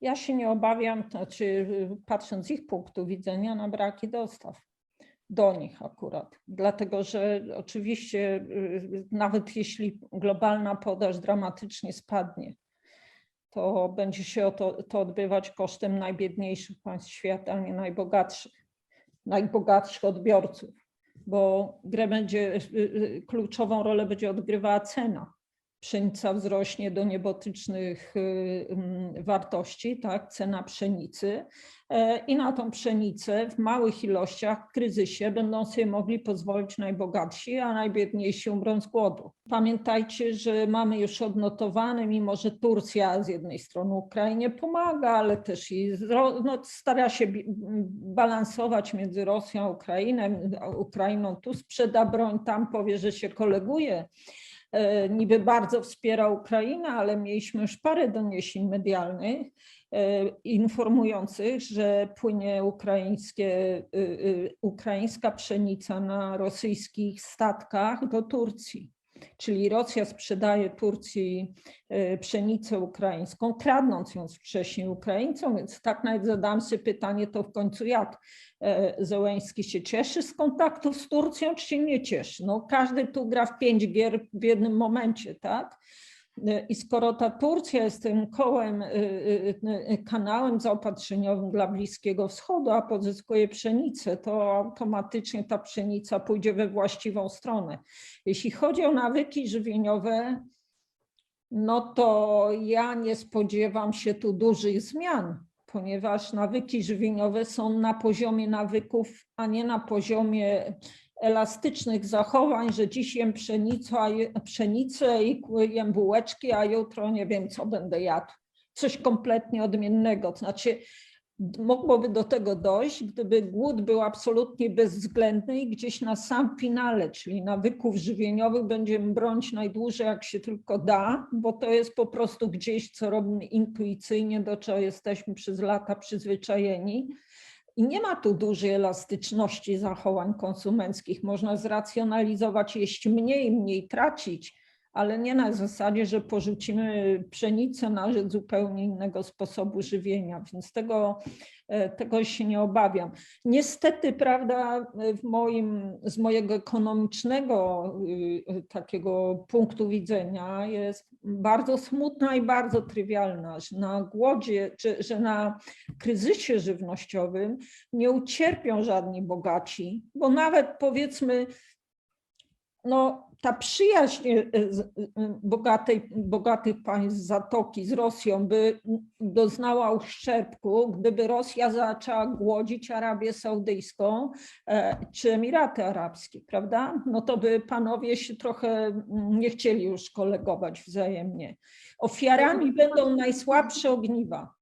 Ja się nie obawiam, znaczy y, patrząc z ich punktu widzenia na braki dostaw. Do nich akurat, dlatego że oczywiście y, nawet jeśli globalna podaż dramatycznie spadnie, to będzie się to, to odbywać kosztem najbiedniejszych państw świata, a nie najbogatszych, najbogatszych odbiorców, bo grę będzie, y, kluczową rolę będzie odgrywała cena. Pszenica wzrośnie do niebotycznych y, wartości, tak, cena pszenicy e, i na tą pszenicę w małych ilościach w kryzysie będą sobie mogli pozwolić najbogatsi, a najbiedniejsi umrą z głodu. Pamiętajcie, że mamy już odnotowane, mimo że Turcja z jednej strony Ukrainie pomaga, ale też i no, stara się balansować między Rosją a Ukrainą. Ukrainą tu sprzeda broń, tam powie, że się koleguje niby bardzo wspiera Ukrainę, ale mieliśmy już parę doniesień medialnych e, informujących, że płynie ukraińskie, y, ukraińska pszenica na rosyjskich statkach do Turcji. Czyli Rosja sprzedaje Turcji e, pszenicę ukraińską, kradnąc ją wcześniej Ukraińcom, więc tak nawet zadam sobie pytanie, to w końcu jak e, Zełęński się cieszy z kontaktów z Turcją, czy się nie cieszy? No każdy tu gra w pięć gier w jednym momencie, tak? E, I skoro ta Turcja jest tym kołem, y, y, y, kanałem zaopatrzeniowym dla Bliskiego Wschodu, a pozyskuje pszenicę, to automatycznie ta pszenica pójdzie we właściwą stronę. Jeśli chodzi o nawyki żywieniowe, no to ja nie spodziewam się tu dużych zmian, ponieważ nawyki żywieniowe są na poziomie nawyków, a nie na poziomie elastycznych zachowań, że dziś jem pszenicę, pszenicę i jem bułeczki, a jutro nie wiem, co będę jadł. Coś kompletnie odmiennego. Znaczy, mogłoby do tego dojść, gdyby głód był absolutnie bezwzględny i gdzieś na sam finale, czyli nawyków żywieniowych będziemy bronić najdłużej, jak się tylko da, bo to jest po prostu gdzieś, co robimy intuicyjnie, do czego jesteśmy przez lata przyzwyczajeni. I nie ma tu dużej elastyczności zachowań konsumenckich. Można zracjonalizować, jeść mniej, mniej tracić, ale nie na zasadzie, że porzucimy pszenicę na rzecz zupełnie innego sposobu żywienia, więc tego, e, tego się nie obawiam. Niestety, prawda, w moim, z mojego ekonomicznego y, takiego punktu widzenia jest bardzo smutna i bardzo trywialna, że na głodzie, czy, że na kryzysie żywnościowym nie ucierpią żadni bogaci, bo nawet powiedzmy, no, ta przyjaźń e, z- e, bogatej, bogatych państw Zatoki z Rosją by doznała uszczerbku, gdyby Rosja zaczęła głodzić Arabię Saudyjską e, czy Emiraty Arabskie, prawda? No to by panowie się trochę mm, nie chcieli już kolegować wzajemnie. Ofiarami będą najsłabsze ogniwa.